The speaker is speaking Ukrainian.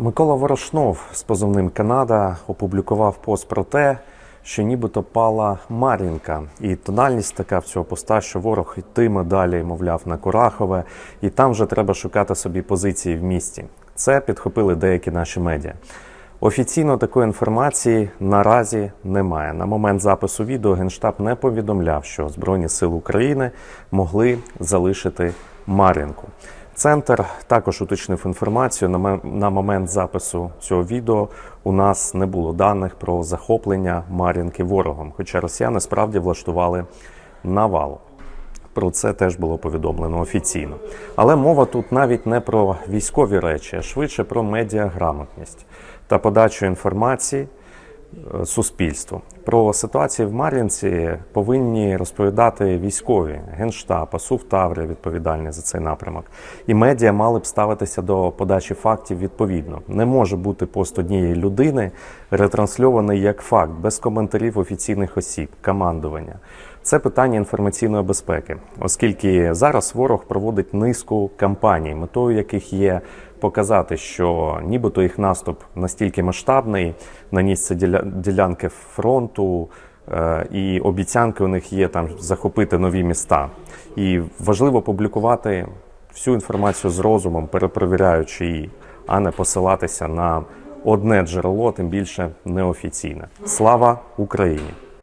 Микола Ворошнов з позовним Канада опублікував пост про те, що нібито пала Мар'їнка. І тональність така в цього поста, що ворог йтиме далі, мовляв, на Курахове, і там вже треба шукати собі позиції в місті. Це підхопили деякі наші медіа. Офіційно такої інформації наразі немає. На момент запису відео Генштаб не повідомляв, що Збройні Сили України могли залишити Мар'їнку. Центр також уточнив інформацію. На момент запису цього відео у нас не було даних про захоплення Мар'їнки ворогом, хоча росіяни справді влаштували навалу. Про це теж було повідомлено офіційно. Але мова тут навіть не про військові речі, а швидше про медіаграмотність та подачу інформації суспільству. Про ситуацію в Мар'їнці повинні розповідати військові, генштаб, АСУ Таврія відповідальні за цей напрямок. І медіа мали б ставитися до подачі фактів відповідно. Не може бути пост однієї людини ретрансльований як факт, без коментарів офіційних осіб, командування. Це питання інформаційної безпеки, оскільки зараз ворог проводить низку кампаній, метою яких є показати, що нібито їх наступ настільки масштабний, наніс діля- ділянки фронту, е, і обіцянки у них є там захопити нові міста. І важливо публікувати всю інформацію з розумом, перепровіряючи її, а не посилатися на одне джерело, тим більше неофіційне. Слава Україні!